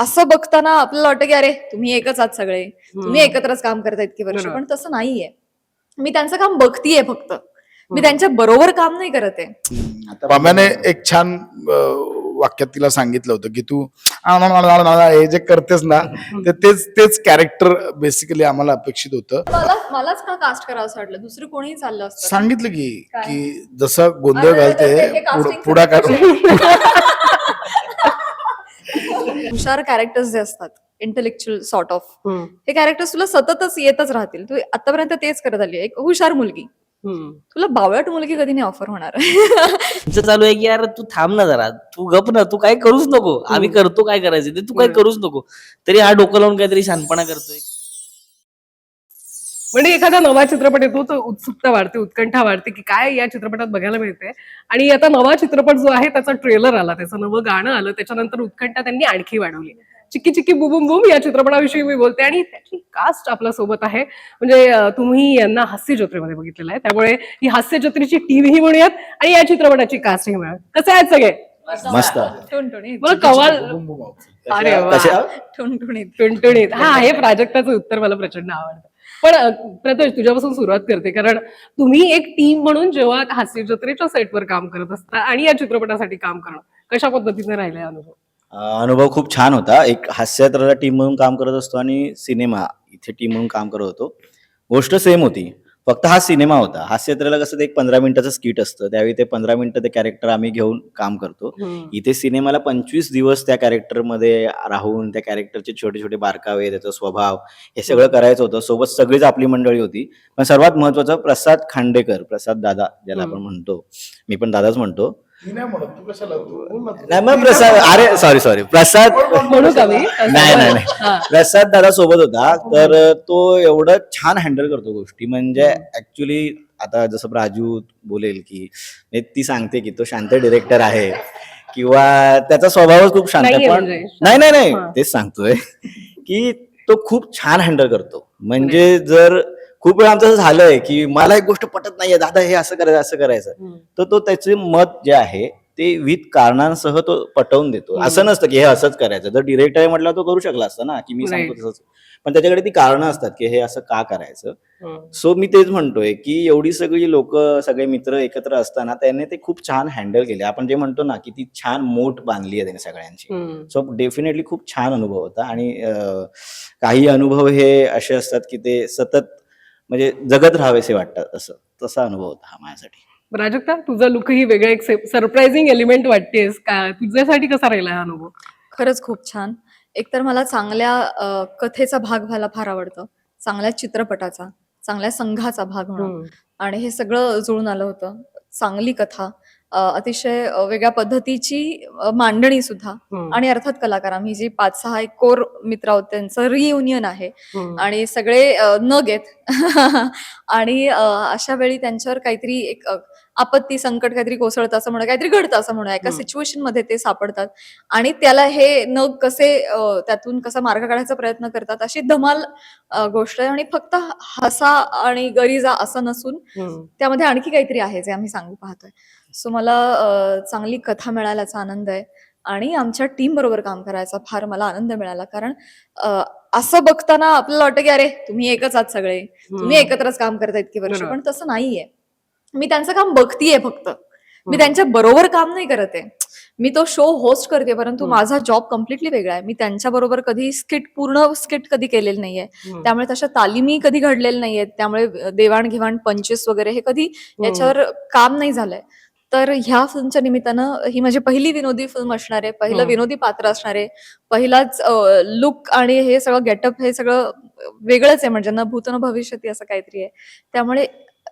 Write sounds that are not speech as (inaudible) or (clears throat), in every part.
असं बघताना आपल्याला वाटतं की अरे तुम्ही एकच आहात सगळे. तुम्ही. एकत्रच काम करतायत की वर्ष. पण तसं नाहीये. मी त्यांचं काम बघतीये फक्त. मी. त्यांच्या बरोबर काम नाही करत आहे. पाम्याने एक छान वाक्यात तिला सांगितलं होतं की तू आ, ना, ना, ना, ना, ना, हे जे करतेस ना ते तेच तेच कॅरेक्टर बेसिकली आम्हाला अपेक्षित होतं. मला मलाच का कास्ट करावं असं वाटलं? दुसरं कोणीही चाललं असतं. सांगितलं की? की जसं गोंधळ घालते पुढाकार हुशार कॅरेक्टर्स जे असतात इंटेलेक्च्युअल सॉर्ट ऑफ. हे कॅरेक्टर्स तुला सततच येतच राहतील. तू आतापर्यंत तेच करत आली एक हुशार मुलगी. तुला बावळट मुलगी कधी नाही ऑफर होणार. तुमचं चालू आहे की यार तू थांब ना जरा. तू गप ना. तू काय करूच नको. आम्ही करतो काय करायचं ते. तू काय. करूच नको. तरी हा डोकं लावून काहीतरी शानपणा करतोय. म्हणजे एखादा नवा चित्रपट येतो तर उत्सुकता वाढते उत्कंठा वाढते की काय या चित्रपटात बघायला मिळते? आणि आता नवा चित्रपट जो आहे त्याचा ट्रेलर आला त्याचं नवं गाणं आलं त्याच्यानंतर उत्कंठा त्यांनी आणखी वाढवली. चिक्की चिक्की बुबुम बुम या चित्रपटाविषयी मी बोलते आणि त्याची कास्ट आपल्यासोबत आहे. म्हणजे तुम्ही यांना हास्य जत्रेमध्ये बघितलेलं आहे. त्यामुळे ही हास्य जत्रेची टीम ही म्हणूयात आणि या चित्रपटाची कास्ट ही म्हणूयात. कसे आहेत सगळे? मस्त. मला कवाल अरे ठुणठुणीत. टुणटुणीत हा हे प्राजक्ताचं उत्तर मला प्रचंड आवडतं. पण प्रतोष तुझ्यापासून सुरुवात करते. कारण तुम्ही एक टीम म्हणून जेव्हा हास्य जत्रेच्या सेटवर काम करत असता आणि या चित्रपटासाठी काम करणं कशा पद्धतीने राहिलाय अनुभव? अनुभव खूप छान होता. एक हास्यात्राला टीम म्हणून काम करत असतो आणि सिनेमा इथे टीम म्हणून काम करत होतो. गोष्ट सेम होती. फक्त हा सिनेमा होता. हास्यचित्राला कसं ते एक पंधरा मिनिटाचं स्किट असतं. त्यावेळी ते पंधरा मिनिटं ते कॅरेक्टर आम्ही घेऊन काम करतो. इथे सिनेमाला पंचवीस दिवस त्या कॅरेक्टरमध्ये राहून त्या कॅरेक्टरचे छोटे छोटे बारकावे त्याचा स्वभाव हे सगळं करायचं होतं. सोबत सगळीच आपली मंडळी होती. पण सर्वात महत्वाचं प्रसाद खांडेकर प्रसाद दादा ज्याला आपण म्हणतो. मी पण दादाच म्हणतो. नाही म्हणत, तू कशाला तू बोल ना तू. नाही मग प्रसाद अरे सॉरी सॉरी प्रसाद म्हणू का मी? नाही नाही नाही. हा. प्रसाद दादा सोबत होता तर तो एवढं छान हँडल करतो गोष्टी. म्हणजे ऍक्च्युली आता जसं राजू बोलेल की म्हणजे ती सांगते की तो शांत डिरेक्टर आहे किंवा त्याचा स्वभावच खूप शांत आहे. नाहीये पण म्हणजे. नाही नाही नाही. हा. तेच सांगतोय की तो खूप छान हँडल करतो. म्हणजे जर खूप वेळा आमचं असं झालंय की मला एक गोष्ट पटत नाहीये दादा हे असं करायचं असं करायचं. तर तो त्याचे मत जे आहे ते विथ कारणांसह तो पटवून देतो. असं नसतं की हे असंच करायचं जर डिरेक्टर आहे म्हटलं तो करू शकला असता ना की मी सांगतो. तसंच पण त्याच्याकडे ती कारणं असतात की हे असं का करायचं. सो मी तेच म्हणतोय की एवढी सगळी लोक सगळे मित्र एकत्र असताना त्याने ते खूप छान हँडल केले आपण जे म्हणतो ना की ती छान मोठ बांधली आहे त्याने सगळ्यांची. सो डेफिनेटली खूप छान अनुभव होता आणि काही अनुभव हे असे असतात की ते सतत म्हणजे जगत राहावेसे वाटतात असं. तसा अनुभव होता हा माझ्यासाठी. प्राजक्ता तुझा लुक ही वेगळा एक सरप्राइझिंग एलिमेंट वाटतेस का? तुझ्यासाठी कसा राहिला हा अनुभव? खरंच खूप छान. एकतर मला चांगल्या अ, कथेचा भाग व्हायला फार आवडतं. चांगल्या चित्रपटाचा चांगल्या संघाचा भाग होणं हम्म. आणि हे सगळं जुळून आलं होतं. चांगली कथा अतिशय वेगळ्या पद्धतीची मांडणी सुद्धा. आणि अर्थात कलाकार आम्ही जी पाच सहा एक कोर मित्र आहोत त्यांचं रियुनियन आहे. आणि सगळे नग आहेत (laughs) आणि अशा वेळी त्यांच्यावर काहीतरी एक आपत्ती संकट काहीतरी कोसळतं असं म्हणूया काहीतरी घडतं असं म्हणूया एका. सिच्युएशनमध्ये ते सापडतात आणि त्याला हे नग कसे त्यातून कसा मार्ग काढायचा प्रयत्न करतात अशी धमाल गोष्ट आहे आणि फक्त हसा आणि गरीजा असं नसून. त्यामध्ये आणखी काहीतरी आहे जे आम्ही सांगू पाहतोय सो मला चांगली कथा मिळाल्याचा आनंद आहे आणि आमच्या टीम बरोबर काम करायचा फार मला आनंद मिळाला कारण असं बघताना आपल्याला वाटतं की अरे तुम्ही एकच आहात सगळे तुम्ही. एकत्रच काम करतायत की वर्ष. पण तसं नाहीये मी त्यांचं काम बघतीये फक्त. मी. त्यांच्या बरोबर काम नाही करत आहे. मी तो शो होस्ट करते परंतु. माझा जॉब कम्प्लिटली वेगळा आहे. मी त्यांच्या बरोबर कधी स्किट पूर्ण स्किट कधी केलेलं नाहीये. त्यामुळे तशा तालिमी कधी घडलेल्या नाहीयेत. त्यामुळे देवाणघेवाण पंचेस वगैरे हे कधी याच्यावर काम नाही झालंय. तर ह्या फिल्मच्या निमित्तानं ही माझी पहिली विनोदी फिल्म असणार आहे. पहिलं. विनोदी पात्र असणार आहे. पहिलाच लुक आणि हे सगळं गेटअप हे सगळं वेगळंच आहे. म्हणजे न भूत न भविष्यती असं काहीतरी आहे. त्यामुळे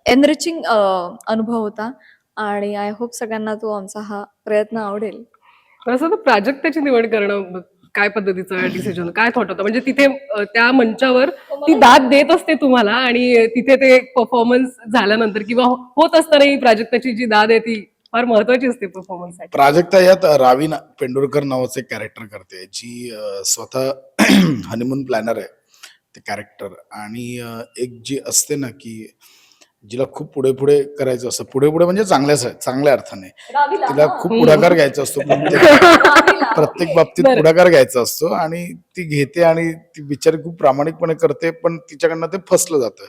एनरिचिंग अनुभव होता. आणि आय होप सगळ्यांना तो आमचा हा प्रयत्न आवडेल. तसं तर प्राजक्ताची निवड करणं काय पद्धतीचं डिसिजन काय थॉट होतं? म्हणजे तिथे त्या मंचावर ती दाद देत असते तुम्हाला आणि तिथे ते परफॉर्मन्स झाल्यानंतर किंवा होत असताना ही प्राजक्ताची जी दाद आहे ती फार महत्वाची असते परफॉर्मन्ससाठी प्राजक्ता यात रावी ना- पेंडुरकर नावाचे कॅरेक्टर करते जी स्वतः (clears throat) हनीमून प्लॅनर आहे ते कॅरेक्टर आणि एक जी असते ना की जिला खूप पुढे पुढे करायचं असतं. पुढे पुढे म्हणजे चांगल्या चांगल्या अर्थाने. तिला. खूप पुढाकार घ्यायचा असतो. (laughs) प्रत्येक. बाबतीत. पुढाकार घ्यायचा असतो आणि ती घेते आणि ती बिचारी खूप प्रामाणिकपणे करते पण तिच्याकडनं ते फसलं जातं.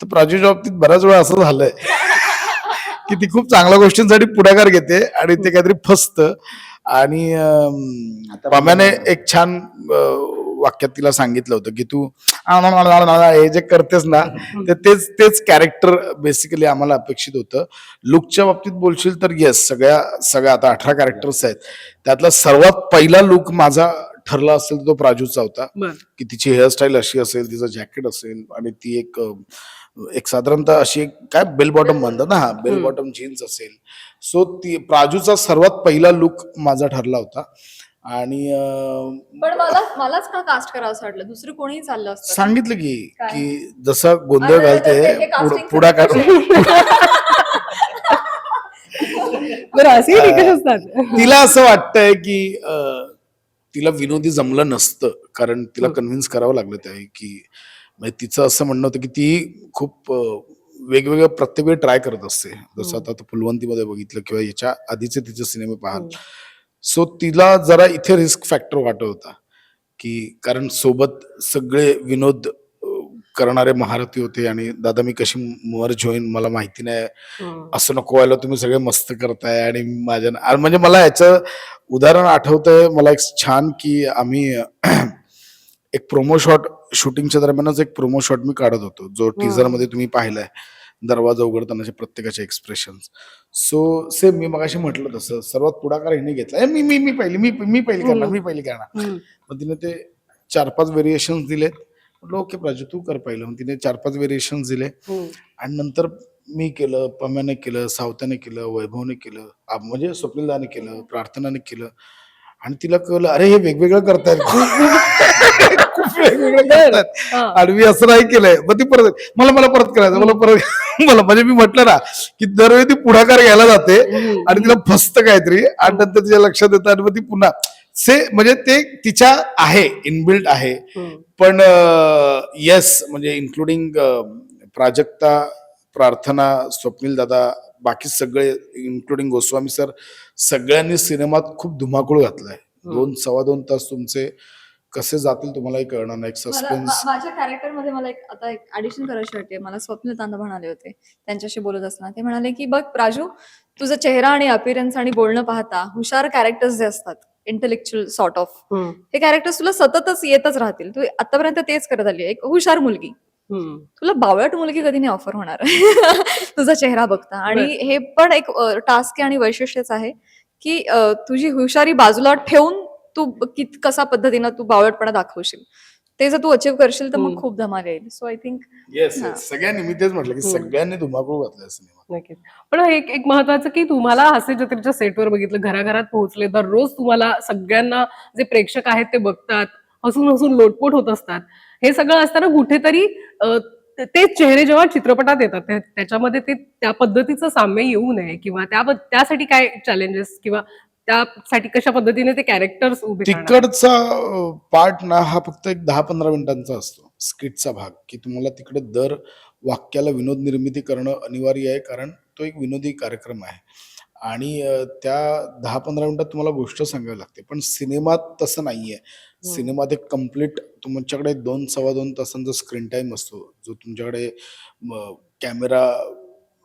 तर प्राजूच्या बाबतीत बऱ्याच वेळा असं झालंय (laughs) की ती खूप चांगल्या गोष्टींसाठी पुढाकार घेते आणि ते काहीतरी फसतं. आणि पम्याने एक छान वाक्यात तिला सांगितलं होतं की तू हे जे करतेस ना ते तेच तेच कॅरेक्टर बेसिकली आम्हाला अपेक्षित होतं. लुकच्या बाबतीत बोलशील तर येस सगळ्या सगळ्या आता अठरा कॅरेक्टर्स आहेत. त्यातला सर्वात पहिला लुक माझा ठरला असेल तर तो प्राजूचा होता. की तिची हेअरस्टाईल अशी असेल तिचं जॅकेट असेल आणि ती एक एक साधारणतः अशी एक काय बेल बॉटम म्हणतात ना हा बेल. बॉटम जीन्स असेल. सो ती प्राजूचा सर्वात पहिला लुक माझा ठरला होता. आणि पण मला मलाच का कास्ट करावं वाटलं दुसरं कोणीही चाललं असतं सांगितलं की? की जसं गोंधळ घालते पुढ- पुढाकार असतात तिला असं वाटतंय की तिला विनोदी जमलं नसतं कारण तिला. कन्व्हिन्स करावं लागलं त्या की म्हणजे तिचं असं म्हणणं होतं की ती खूप अ, वेगवेगळं प्रत्येक वेळी ट्राय करत असते जसं हम्म. आता फुलवंतीमध्ये बघितलं किंवा याच्या आधीचे तिचे सिनेमे पाहाल हम्म. सो तिला जरा इथे रिस्क फॅक्टर वाटत होता. की कारण सोबत सगळे विनोद करणारे महारथी होते आणि दादा मी कशी मर्ज होईन मला माहिती नाही. असं नको व्हायला तुम्ही सगळे मस्त करताय आणि माझ्या म्हणजे मला याचं उदाहरण आठवतंय मला एक छान की आम्ही (clears throat) एक प्रोमो शॉट शूटिंगच्या दरम्यानच एक प्रोमो शॉट मी काढत होतो. जो टीजरमध्ये तुम्ही पाहिलाय. दरवाजा उघडतानाचे प्रत्येकाचे एक्सप्रेशन सो सेम मी मगाशी म्हटलं तसं सर्वात पुढाकार हिने घेतला. "ए, मी मी मी पहिली मी मी पहिली करणार मी पहिली करणार. हम्म. मग तिने ते चार पाच व्हेरिएशन दिलेत. म्हटलं ओके प्राजू तू कर पहिलं. मग तिने चार पाच व्हेरिएशन दिले. हम्म. आणि नंतर मी केलं पम्याने केलं सावत्याने केलं वैभवने केलं आ- म्हणजे स्वप्नीलदाने केलं प्रार्थनाने केलं. आणि तिला कळलं अरे हे वेगवेगळं करतायत. (laughs) खूप वेगवेगळं. आणि मी असं नाही केलंय मग ती परत मला मला परत करायचं मला परत मला म्हणजे मी म्हटलं ना की दरवेळी ती पुढाकार घ्यायला जाते. आणि तिला फसत काहीतरी आणि नंतर तिच्या लक्षात येतं आणि मग ती पुन्हा से म्हणजे ते तिच्या आहे इनबिल्ट आहे. पण येस म्हणजे इन्क्लुडिंग प्राजक्ता प्रार्थना स्वप्नील दादा बाकी सगळे इन्क्लुडिंग गोस्वामी सर सगळ्यांनी सिनेमात खूप धुमाकूळ घातलाय दोन सव्वा दोन तास तुमचे कसे जातील तुम्हालाही कळणार नाही. एक सस्पेन्स माझ्या कॅरेक्टरमध्ये मला एक आता एक ऍडिशन करायची वाटते. मला स्वप्नील तांदा म्हणाले होते. त्यांच्याशी बोलत असताना ते म्हणाले की बघ राजू तुझा चेहरा आणि अपिरन्स आणि बोलणं पाहता हुशार कॅरेक्टर्स जे असतात इंटेलेक्च्युअल सॉर्ट ऑफ. हे कॅरेक्टर्स तुला सततच येतच राहतील. तू आतापर्यंत तेच करत आली एक हुशार मुलगी. तुला बावळट मुलगी कधी नाही ऑफर होणार. (laughs) तुझा चेहरा बघता. आणि हे पण एक टास्क आहे आणि वैशिष्ट्यच आहे की तुझी हुशारी बाजूला ठेवून तू कित कसा पद्धतीनं तू बावळटपणा दाखवशील ते जर तू अचीव करशील तर मग. खूप धमाल येईल सो आय थिंक येस हा. सगळ्यांनी मी तेच म्हटलं की. सगळ्यांनी धुमाकूळ घातलाय सिनेमा नक्कीच पण एक एक महत्वाचं की तुम्हाला हास्य जत्रेच्या सेटवर बघितलं घराघरात पोहोचले दररोज तुम्हाला सगळ्यांना जे प्रेक्षक आहेत ते बघतात हसून हसून लोटपोट होत असतात हे सगळं असताना कुठेतरी अ, ते- तेच चेहरे जेव्हा चित्रपटात येतात त्या- त्याच्यामध्ये ते त्या पद्धतीचं साम्य येऊ नये किंवा त्या त्यासाठी काय चॅलेंजेस किंवा त्यासाठी कशा पद्धतीने ते कॅरेक्टर्स उभे करणार? तिकडचा पार्ट ना हा फक्त एक दहा पंधरा मिनिटांचा असतो स्किटचा भाग की तुम्हाला तिकडे दर वाक्याला विनोद निर्मिती करणं अनिवार्य आहे कारण तो एक विनोदी कार्यक्रम आहे. आणि त्या दहा पंधरा मिनिटात तुम्हाला गोष्ट सांगावी लागते पण सिनेमात तसं नाहीये. सिनेमात एक कंप्लीट तुमच्याकडे दोन सव्वा दोन तासांचा स्क्रीन टाइम असतो जो तुमच्याकडे कॅमेरा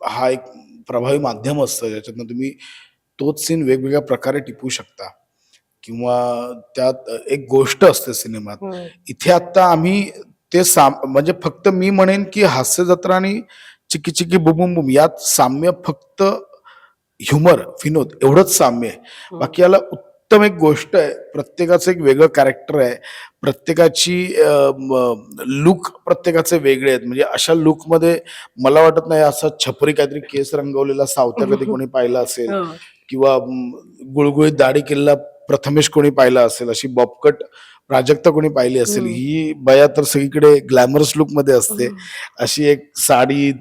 हा एक प्रभावी माध्यम असतं ज्याच्यातनं तुम्ही तोच सीन वेगवेगळ्या प्रकारे टिपू शकता. किंवा त्यात एक गोष्ट असते सिनेमात. इथे आता आम्ही ते साम म्हणजे फक्त मी म्हणेन की हास्य जत्रा आणि चिकी चिकी बुबुम बुम यात साम्य फक्त ह्युमर विनोद एवढंच साम्य आहे. बाकी याला उत्तम एक गोष्ट आहे प्रत्येकाचं एक वेगळं कॅरेक्टर आहे प्रत्येकाची लुक प्रत्येकाचे वेगळे आहेत. म्हणजे अशा लुकमध्ये मला वाटत नाही असा छपरी काहीतरी केस रंगवलेला सावत्या कधी (laughs) कोणी पाहिला असेल. हो. किंवा गुळगुळीत दाढी केलेला प्रथमेश कोणी पाहिला असेल अशी बॉबकट प्राजक्ता कोणी पाहिली असेल. ही बया तर सगळीकडे ग्लॅमरस लुकमध्ये असते अशी एक साडी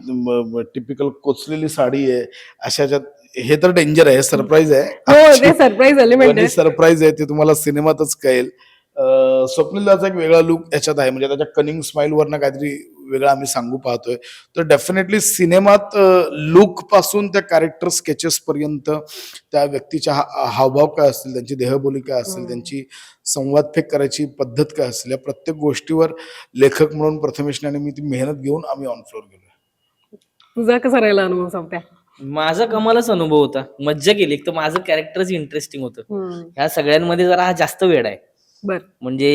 टिपिकल कोचलेली साडी आहे अशाच्यात हे तर डेंजर आहे सरप्राईज हो ते सरप्राईज एलिमेंट आहे सरप्राईज आहे ते तुम्हाला सिनेमातच कळेल. अं, स्वप्नीलदाचा एक वेगळा लुक याच्यात आहे म्हणजे त्याच्या कनिंग स्माइल वरनं काहीतरी वेगळा आम्ही सांगू पाहतोय. तर डेफिनेटली सिनेमात लुकपासून त्या कॅरेक्टर स्केचेस पर्यंत त्या व्यक्तीच्या हा- हावभाव काय असतील त्यांची देहबोली काय असेल त्यांची संवाद फेक करायची पद्धत काय असेल या प्रत्येक गोष्टीवर लेखक म्हणून प्रथमेशने आणि मी ती मेहनत घेऊन आम्ही ऑन फ्लोअर गेलो तुझा कसा राहिला अनुभव सांगत्या माझा कमालच अनुभव होता. मज्जा केली. एक तर माझं कॅरेक्टरच इंटरेस्टिंग होतं. ह्या सगळ्यांमध्ये जरा हा जास्त वेळ आहे. बर. म्हणजे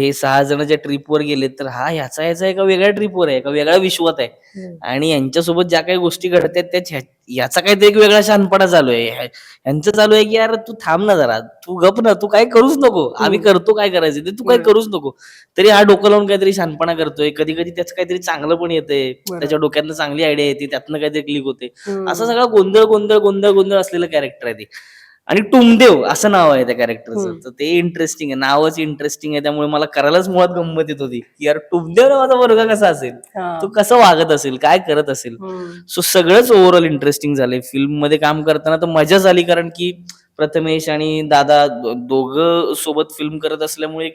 हे सहा जण ज्या ट्रिपवर गेलेत तर हा ह्याचा ह्याचा एका वेगळ्या ट्रिपवर आहे एका वेगळ्या विश्वात आहे. आणि यांच्यासोबत ज्या काही गोष्टी घडतात त्या याचा काहीतरी एक वेगळा शहाणपणा चालू आहे. यांचं चालू आहे की यार तू थांब ना जरा तू गप ना तू काय करूच नको. आम्ही करतो काय करायचं ते तू काय. करूच नको. तरी हा डोकं लावून काहीतरी शहाणपणा करतोय. कधी कधी त्याचं काहीतरी चांगलं पण येतंय. त्याच्या डोक्यातनं चांगली आयडिया येते त्यातनं काहीतरी क्लिक होते. असं सगळं गोंधळ गोंधळ गोंधळ गोंधळ असलेलं कॅरेक्टर आहे ते. आणि टुमदेव असं नाव आहे त्या कॅरेक्टरचं. तर ते इंटरेस्टिंग आहे. नावच इंटरेस्टिंग आहे. त्यामुळे मला करायलाच मुळात गंमत येत होती. की यार टुमदेव नावाचा वर्ग कसा असेल? तो कसं वागत असेल? काय करत असेल? सो सगळंच ओव्हरऑल इंटरेस्टिंग झालंय. फिल्ममध्ये काम करताना तर मजा झाली कारण की प्रथमेश आणि दादा दोघं सोबत फिल्म करत असल्यामुळे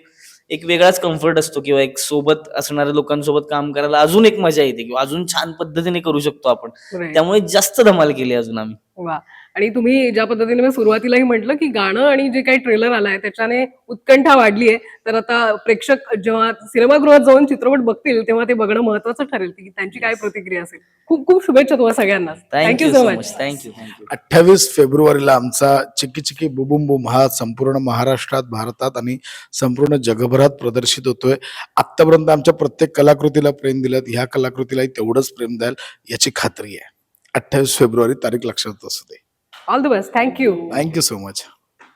एक वेगळाच कम्फर्ट असतो. किंवा एक सोबत असणाऱ्या लोकांसोबत काम करायला अजून एक मजा येते. किंवा अजून छान पद्धतीने करू शकतो आपण. त्यामुळे जास्त धमाल केली अजून आम्ही. वा. आणि तुम्ही ज्या पद्धतीने मी सुरुवातीलाही म्हटलं की गाणं आणि जे काही ट्रेलर आलाय त्याच्याने उत्कंठा वाढली आहे. तर आता प्रेक्षक जेव्हा सिनेमागृहात जाऊन चित्रपट बघतील तेव्हा ते बघणं महत्वाचं ठरेल की त्यांची काय प्रतिक्रिया असेल. खूप खूप शुभेच्छा तुम्हाला सगळ्यांना. Thank you so much thank you thank you अठ्ठावीस फेब्रुवारीला आमचा चिकी चिकी बुबुम बुम हा संपूर्ण महाराष्ट्रात भारतात आणि संपूर्ण जगभरात प्रदर्शित होतोय. आतापर्यंत आमच्या प्रत्येक कलाकृतीला प्रेम दिलं ह्या कलाकृतीलाही तेवढंच प्रेम द्याल याची खात्री आहे. अठ्ठावीस फेब्रुवारी तारीख लक्षात असू दे all the best thank you thank you so much